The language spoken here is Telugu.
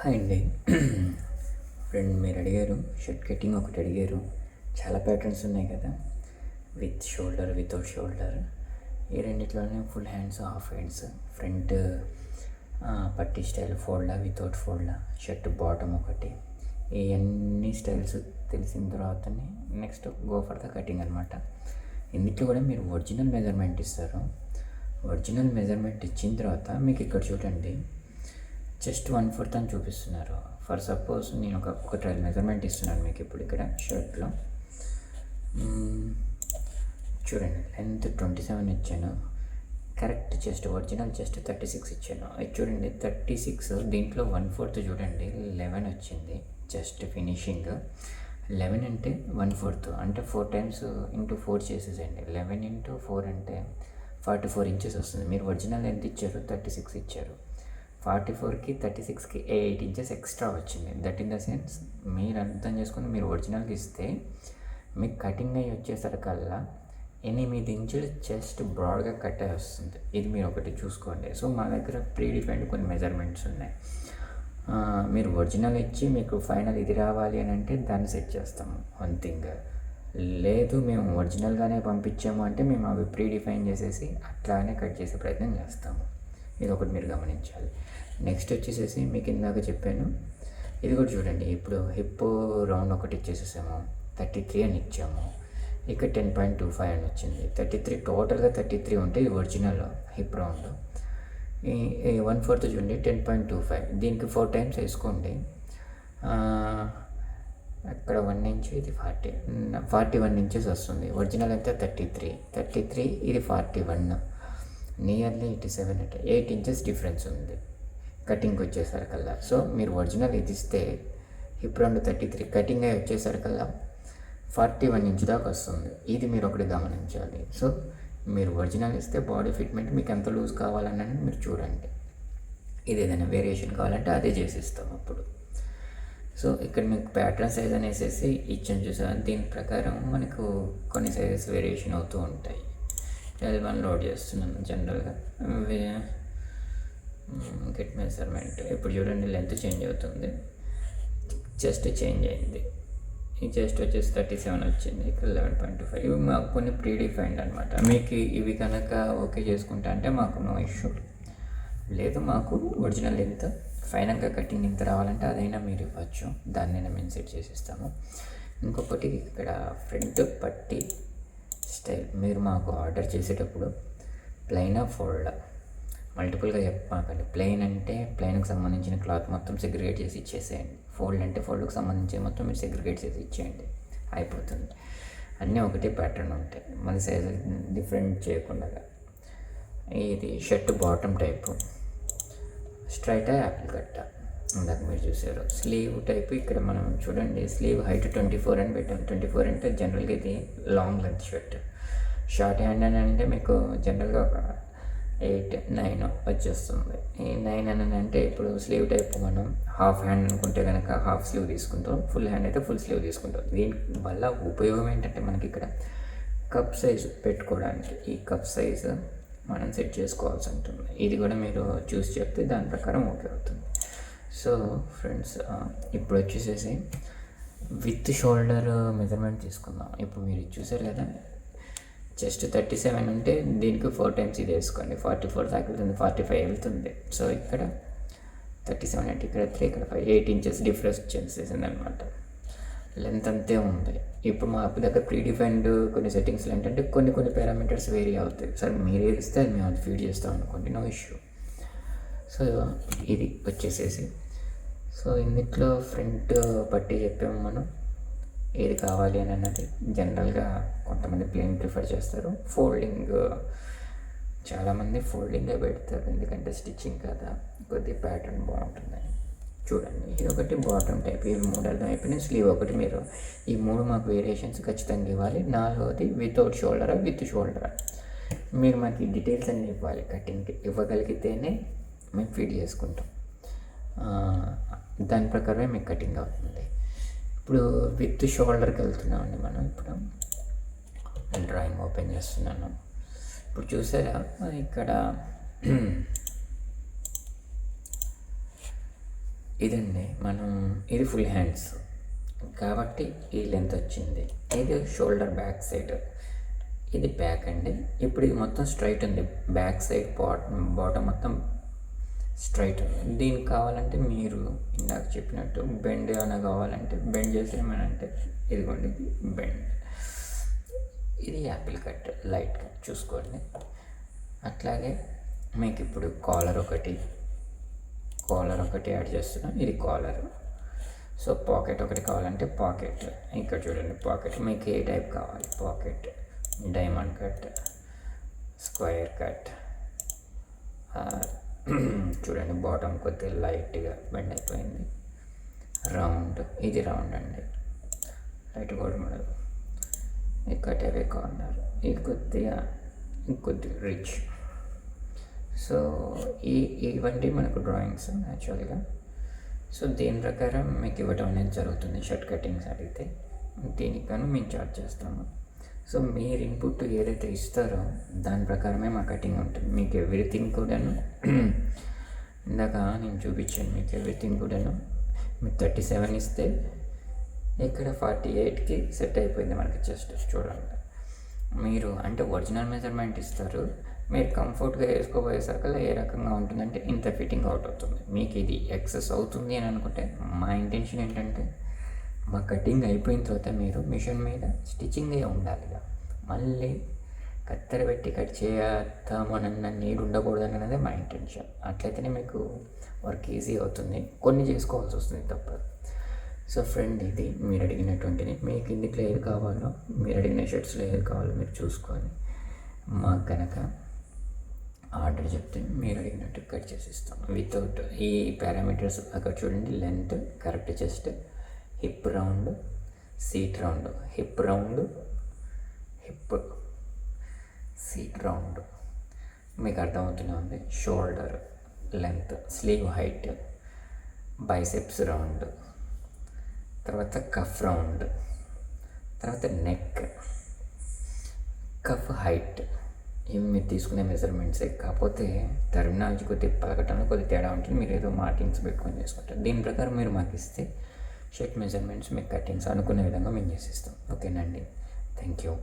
హాయ్ అండి. ఫ్రెండ్ మీరు అడిగారు షర్ట్ కటింగ్ ఒకటి అడిగారు. చాలా ప్యాటర్న్స్ ఉన్నాయి కదా. విత్ షోల్డర్ వితౌట్ షోల్డర్ ఈ రెండిట్లోనే full hands half hands front పట్టి స్టైల్ ఫోల్డా వితౌట్ ఫోల్డా షర్ట్ బాటమ్ ఒకటి. ఇవన్నీ స్టైల్స్ తెలిసిన తర్వాతనే next go for the cutting అనమాట ఇందులో కూడా మీరు ఒరిజినల్ మెజర్మెంట్ ఇస్తారు. ఒరిజినల్ మెజర్మెంట్ ఇచ్చిన తర్వాత మీకు ఇక్కడ చూడండి. జస్ట్ వన్ ఫోర్త్ అని చూపిస్తున్నారు. ఫర్ సపోజ్ నేను ఒక ఒక ట్రైల్ మెజర్మెంట్ ఇస్తున్నాను మీకు ఇప్పుడు ఇక్కడ షర్ట్లో. చూడండి లెంత్ ట్వంటీ సెవెన్ ఇచ్చాను. Correct chest original chest thirty six ఇచ్చాను. ఇది చూడండి థర్టీ సిక్స్ దీంట్లో వన్ ఫోర్త్ చూడండి లెవెన్ వచ్చింది జస్ట్ ఫినిషింగ్ లెవెన్ అంటే వన్ ఫోర్త్ అంటే ఫోర్ టైమ్స్ ఇంటూ ఫోర్ చేసేసేయండి. లెవెన్ ఇంటూ ఫోర్ అంటే ఫార్టీ ఫోర్ ఇంచెస్ వస్తుంది. మీరు ఒరిజినల్ ఎంత ఇచ్చారు థర్టీ సిక్స్ ఇచ్చారు. ఫార్టీ ఫోర్కి థర్టీ సిక్స్కి ఎయిట్ ఇంచెస్ ఎక్స్ట్రా వచ్చింది. దట్ ఇన్ ద సెన్స్ మీరు అర్థం చేసుకుని మీరు ఒరిజినల్కి ఇస్తే మీకు కటింగ్ అయ్యి వచ్చేసరికల్లా ఎనిమిది ఇంచులు జస్ట్ బ్రాడ్గా కట్ అయి వస్తుంది. ఇది మీరు ఒకటి చూసుకోండి. సో మా దగ్గర ప్రీ డిఫైన్డ్ కొన్ని మెజర్మెంట్స్ ఉన్నాయి. మీరు ఒరిజినల్ ఇచ్చి మీకు ఫైనల్ ఇది రావాలి అని అంటే దాన్ని సెట్ చేస్తాము. One thing. లేదు మేము ఒరిజినల్గానే పంపించాము అంటే మేము అవి ప్రీ డిఫైన్ చేసేసి అట్లానే కట్ చేసే ప్రయత్నం చేస్తాము. ఇది ఒకటి మీరు గమనించాలి. నెక్స్ట్ వచ్చేసేసి మీకు ఇందాక చెప్పాను ఇది కూడా చూడండి. ఇప్పుడు హిప్ రౌండ్ ఒకటి ఇచ్చేసేసాము థర్టీ త్రీ అని ఇచ్చాము. ఇక్కడ టెన్ పాయింట్ టూ ఫైవ్ అని వచ్చింది. థర్టీ త్రీ టోటల్గా థర్టీ త్రీ ఉంటే ఇది ఒరిజినల్ హిప్ రౌండ్. ఈ వన్ ఫోర్త్ చూడండి టెన్ పాయింట్ టూ ఫైవ్. దీనికి ఫోర్ టైమ్స్ వేసుకోండి. అక్కడ వన్ ఇంచ్ ఇది ఫార్టీ ఫార్టీ వన్ ఇంచెస్ వస్తుంది. ఒరిజినల్ అయితే థర్టీ త్రీ. థర్టీ త్రీ ఇది forty one. Nearly eighty seven అంటే ఎయిట్ ఇంచెస్ డిఫరెన్స్ ఉంది. కటింగ్కి వచ్చేసరికల్లా. సో మీరు ఒరిజినల్ ఇది ఇస్తే హిప్ రెండు థర్టీ త్రీ కటింగ్ అయి వచ్చేసరికల్లా ఫార్టీ వన్ ఇంచ్ దాకా వస్తుంది. ఇది మీరు ఒకటి గమనించాలి. సో మీరు ఒరిజినల్ ఇస్తే బాడీ ఫిట్మెంట్ మీకు ఎంత లూజ్ కావాలన్నది మీరు చూడండి. ఇది ఏదైనా వేరియేషన్ కావాలంటే అదే చేసిస్తాం అప్పుడు. సో ఇక్కడ మీకు ప్యాటర్న్ సైజ్ అనేసి ఇచ్చాను చూసాను దీని ప్రకారం మనకు కొన్ని సైజెస్ వేరియేషన్ అవుతూ ఉంటాయి. అది వన్ లోడ్ చేస్తున్నాను జనరల్గా. గెట్ మెజర్మెంట్ ఇప్పుడు చూడండి లెంత్ చేంజ్ అవుతుంది. చెస్ట్ చేంజ్ అయింది. ఈ చెస్ట్ వచ్చేసి థర్టీ సెవెన్ వచ్చింది. ఇక్కడ లెవెన్ పాయింట్ ఫైవ్. ఇవి మాకు కొన్ని ప్రీ డిఫైన్డ్ అనమాట మీకు ఇవి కనుక ఓకే చేసుకుంటా అంటే మాకు నో ఇష్యూ. లేదు మాకు ఒరిజినల్ లెంత్. ఫైనల్గా కటింగ్ ఎంత రావాలంటే అదైనా మీరు ఇవ్వచ్చు. దాన్ని మేము సెట్ చేసిస్తాము. ఇంకొకటి ఇక్కడ ఫ్రంట్ పట్టి స్టైల్. మీరు మాకు ఆర్డర్ చేసేటప్పుడు ప్లెయిన్ ఫోల్డ్ మల్టిపుల్గా చెప్పమాకండి ప్లెయిన్ అంటే ప్లెయిన్కి సంబంధించిన క్లాత్ మొత్తం సెగ్రిగేట్ చేసి ఇచ్చేసేయండి. ఫోల్డ్ అంటే ఫోల్డ్కి సంబంధించి మొత్తం మీరు సెగ్రిగేట్ చేసి ఇచ్చేయండి. అయిపోతుంది. అన్నీ ఒకటే ప్యాటర్న్ ఉంటాయి. మళ్ళీ సైజ్ డిఫరెంట్ చేయకుండా. ఇది షర్ట్ బాటమ్ టైపు స్ట్రైటా యాపిల్ కట్ట ఇందాక మీరు చూసారు స్లీవ్ టైప్ ఇక్కడ మనం చూడండి. స్లీవ్ హైట్ ట్వంటీ ఫోర్ అని పెట్టాం ట్వంటీ ఫోర్ అంటే జనరల్గా ఇది long length shirt. Short hand అని అంటే మీకు జనరల్గా ఒక ఎయిట్ నైన్ వచ్చేస్తుంది. ఈ నైన్ అని అంటే ఇప్పుడు స్లీవ్ టైప్ మనం హాఫ్ హ్యాండ్ అనుకుంటే కనుక హాఫ్ స్లీవ్ తీసుకుంటాం. ఫుల్ హ్యాండ్ అయితే ఫుల్ స్లీవ్ తీసుకుంటాం. దీని వల్ల ఉపయోగం ఏంటంటే మనకి ఇక్కడ కప్ సైజ్ పెట్టుకోవడానికి ఈ కప్ సైజు మనం సెట్ చేసుకోవాల్సి ఉంటుంది. ఇది కూడా మీరు చూసి చెప్తే దాని ప్రకారం ఓకే అవుతుంది. సో ఫ్రెండ్స్ uh, ఇప్పుడు వచ్చేసేసి విత్ షోల్డర్ మెజర్మెంట్ తీసుకుందాం ఇప్పుడు మీరు చూసారు కదా? జస్ట్ థర్టీ సెవెన్ ఉంటే దీనికి ఫోర్ టైమ్స్ ఇది వేసుకోండి. ఫార్టీ ఫోర్ దాకా వెళ్తుంది. ఫార్టీ ఫైవ్ వెళ్తుంది సో ఇక్కడ థర్టీ సెవెన్ అంటే ఇక్కడ త్రీ ఇక్కడ ఫైవ్ ఎయిట్ ఇంచెస్ డిఫరెన్స్ చేసేసింది అనమాట లెంత్ అంతే ఉంది. ఇప్పుడు మా అప్పు దగ్గర ప్రీ డిఫైన్డ్ కొన్ని సెట్టింగ్స్ ఏంటంటే కొన్ని కొన్ని పారామీటర్స్ వేరీ అవుతాయి. సార్ మీరు ఏది ఇస్తే అది మేము అది ఫీడ్ చేస్తాం అనుకోండి నో ఇష్యూ సో ఇది వచ్చేసేసి. సో ఇందులో ఫ్రంట్ పట్టి చెప్పాము మనం. ఏది కావాలి అని అన్నది జనరల్గా కొంతమంది ప్లేన్ ప్రిఫర్ చేస్తారు. ఫోల్డింగ్ చాలామంది ఫోల్డింగే పెడతారు. ఎందుకంటే స్టిచ్చింగ్ కదా. కొద్ది ప్యాటర్న్ బాగుంటుందని. చూడండి ఇది ఒకటి బాటమ్ టైప్. ఇవి మూడు అర్థం అయిపోయినాయి. స్లీవ్ ఒకటి మీరు. ఈ మూడు మాకు వేరియేషన్స్ ఖచ్చితంగా ఇవ్వాలి. నాలుగవది వితౌట్ షోల్డరా విత్ షోల్డరా. మీరు మాకు ఈ డీటెయిల్స్ అన్నీ ఇవ్వాలి. కటింగ్కి ఇవ్వగలిగితేనే మేము ఫీడ్ చేసుకుంటాం. దాని ప్రకారమే మీకు కటింగ్ అవుతుంది. ఇప్పుడు విత్ షోల్డర్కి వెళ్తున్నామండి మనం ఇప్పుడు. డ్రాయింగ్ ఓపెన్ చేస్తున్నాను. ఇప్పుడు చూసారా ఇక్కడ ఇదండి మనం ఇది ఫుల్ హ్యాండ్స్. కాబట్టి ఈ లెంత్ వచ్చింది. ఇది షోల్డర్ బ్యాక్ సైడ్. ఇది బ్యాక్ అండి. ఇప్పుడు ఇది మొత్తం స్ట్రైట్ ఉంది. బ్యాక్ సైడ్ బాటమ్ బాటమ్ మొత్తం స్ట్రైట్. దీనికి కావాలంటే మీరు ఇందాక చెప్పినట్టు బెండ్ ఏమైనా కావాలంటే బెండ్ చేసి ఏమైనా అంటే ఇదిగోండి బెండ్. ఇది యాపిల్ కట్ లైట్ కట్ చూసుకోండి. అట్లాగే మీకు ఇప్పుడు కాలర్ ఒకటి కాలర్ ఒకటి యాడ్ చేస్తున్నాం ఇది కాలర్. సో పాకెట్ ఒకటి కావాలంటే పాకెట్. ఇక్కడ చూడండి పాకెట్. మీకు ఏ టైప్ కావాలి? Pocket diamond cut square cut చూడండి బాటమ్ కొద్దిగా లైట్గా బెండ్ అయిపోయింది. రౌండ్ ఇది రౌండ్ అండి. లైట్ గోల్డ్ మోడల్ ఇక్కడ అవే కార్నర్ ఇది కొద్దిగా ఇంకొద్దిగా రిచ్ సో ఈ ఇవన్నీ మనకు డ్రాయింగ్స్ యాక్చువల్గా సో దీని ప్రకారం మీకు ఇవ్వడం అనేది జరుగుతుంది షర్ట్ కటింగ్స్ అడిగితే. దీనికను మేము చార్జ్ చేస్తాము. సో మీరు ఇన్పుట్ ఏదైతే ఇస్తారో దాని ప్రకారమే మా కటింగ్ ఉంటుంది. మీకు ఎవ్రీథింగ్ కూడాను ఇందాక నేను చూపించాను మీకు ఎవ్రీథింగ్ కూడాను. మీకు థర్టీ సెవెన్ ఇస్తే ఇక్కడ ఫార్టీ ఎయిట్కి సెట్ అయిపోయింది మనకి జస్ట్ చూడండి. మీరు అంటే ఒరిజినల్ మెజర్మెంట్ ఇస్తారు. మీరు కంఫర్ట్గా వేసుకోబోయేసరికల్లా ఏ రకంగా ఉంటుందంటే ఇంత ఫిట్టింగ్ అవుట్ అవుతుంది. మీకు ఇది ఎక్సెస్ అవుతుంది అని అనుకుంటే మా ఇంటెన్షన్ ఏంటంటే మా కటింగ్ అయిపోయిన తర్వాత మీరు మిషన్ మీద స్టిచ్చింగే ఉండాలి మళ్ళీ కత్తెర పెట్టి కట్ చేద్దామనన్న నీడు ఉండకూడదని అనేది మా ఇంటెన్షన్ అట్లయితేనే మీకు వర్క్ ఈజీ అవుతుంది. కొన్ని చేసుకోవాల్సి వస్తుంది తప్పదు సో ఫ్రెండ్ ఇది మీరు అడిగినటువంటిది. మీకు ఇందులో ఏది కావాలో మీరు అడిగిన షర్ట్స్లో ఏది కావాలో మీరు చూసుకొని మాకు కనుక ఆర్డర్ చెప్తే మీరు అడిగినట్టు కట్ చేసి ఇస్తాం వితౌట్ ఈ పారామీటర్స్ అక్కడ చూడండి length correct chest hip round seat round hip round hip seat round. మీకు అర్థమవుతూనే ఉంది. Shoulder length sleeve height biceps round. తర్వాత కఫ్ రౌండ్. తర్వాత నెక్. Cuff height. ఇవి మీరు తీసుకునే మెజర్మెంట్సే. కాకపోతే టర్మినాలజీ కొద్దిగా పలకటంలో కొద్ది తేడా ఉంటుంది. మీరు ఏదో మార్కింగ్స్ పెట్టుకొని చేసుకుంటారు. దీని ప్రకారం మీరు మాకు ఇస్తే షర్ట్ మెజర్మెంట్స్ మీకు కటింగ్స్ అనుకునే విధంగా మేము చేసిస్తాం. ఓకేనండి. Thank you.